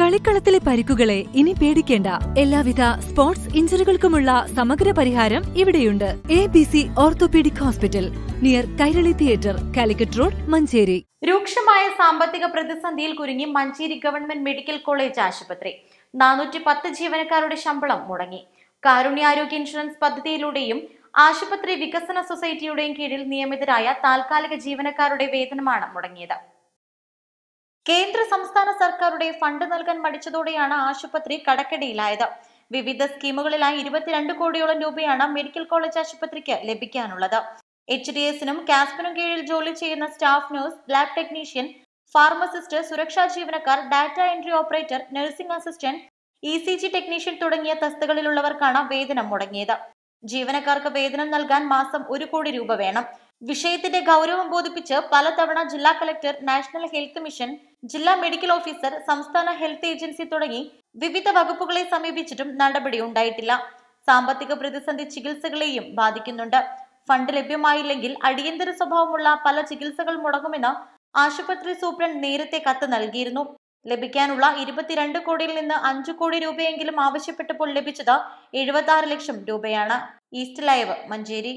കളിക്കളത്തിലെ പരിക്കുകളെ ഇനി പേടിക്കേണ്ട. എല്ലാവിധ സ്പോർട്സ് ഇഞ്ചുറികൾക്കുമുള്ള സമഗ്ര പരിഹാരം ഇവിടെയുണ്ട്. A B C orthopaedic hospital near Kairali theatre Calicut road Manjeri. രൂക്ഷമായ സാമ്പത്തിക പ്രതിസന്ധിയിൽ കുരുങ്ങി മഞ്ചേരി ഗവൺമെന്റ് മെഡിക്കൽ കോളേജ് ആശുപത്രി. നാനൂറ്റി പത്ത് ജീവനക്കാരുടെ ശമ്പളം മുടങ്ങി. കാരുണ്യാരോഗ്യ ഇൻഷുറൻസ് പദ്ധതിയിലൂടെയും ആശുപത്രി വികസന സൊസൈറ്റിയുടെയും കീഴിൽ നിയമിതരായ താൽക്കാലിക ജീവനക്കാരുടെ വേതനമാണ് മുടങ്ങിയത്. കേന്ദ്ര സംസ്ഥാന സർക്കാരുടെ ഫണ്ട് നൽകാൻ മടിച്ചതോടെയാണ് ആശുപത്രി കടക്കടിയിലായത് വിവിധ സ്കീമുകളിലായി ഇരുപത്തിരണ്ട് കോടിയോളം രൂപയാണ് മെഡിക്കൽ കോളേജ് ആശുപത്രിക്ക് ലഭിക്കാനുള്ളത്. എച്ച് ഡി എസിനും കാസ്പിനും കീഴിൽ ജോലി ചെയ്യുന്ന staff nurse lab technician pharmacist സുരക്ഷാ ജീവനക്കാർ data entry operator nursing assistant E C G technician തുടങ്ങിയ തസ്തികളിലുള്ളവർക്കാണ് വേതനം മുടങ്ങിയത്. ജീവനക്കാർക്ക് വേതനം നൽകാൻ മാസം ഒരു കോടി രൂപ വേണം. വിഷയത്തിന്റെ ഗൗരവം ബോധിപ്പിച്ച് പലതവണ ജില്ലാ കളക്ടർ നാഷണൽ ഹെൽത്ത് മിഷൻ ജില്ലാ മെഡിക്കൽ ഓഫീസർ സംസ്ഥാന ഹെൽത്ത് ഏജൻസി തുടങ്ങി വിവിധ വകുപ്പുകളെ സമീപിച്ചിട്ടും നടപടി ഉണ്ടായിട്ടില്ല സാമ്പത്തിക പ്രതിസന്ധി ചികിത്സകളെയും ബാധിക്കുന്നുണ്ട്. ഫണ്ട് ലഭ്യമായില്ലെങ്കിൽ അടിയന്തര സ്വഭാവമുള്ള പല ചികിത്സകൾ മുടങ്ങുമെന്ന് ആശുപത്രി സൂപ്രണ്ട് നേരത്തെ കത്ത് നൽകിയിരുന്നു. ലഭിക്കാനുള്ള ഇരുപത്തിരണ്ട് കോടിയിൽ നിന്ന് അഞ്ചു കോടി രൂപയെങ്കിലും ആവശ്യപ്പെട്ടപ്പോൾ ലഭിച്ചത് എഴുപത്തി ലക്ഷം രൂപയാണ്. East live Manjeri.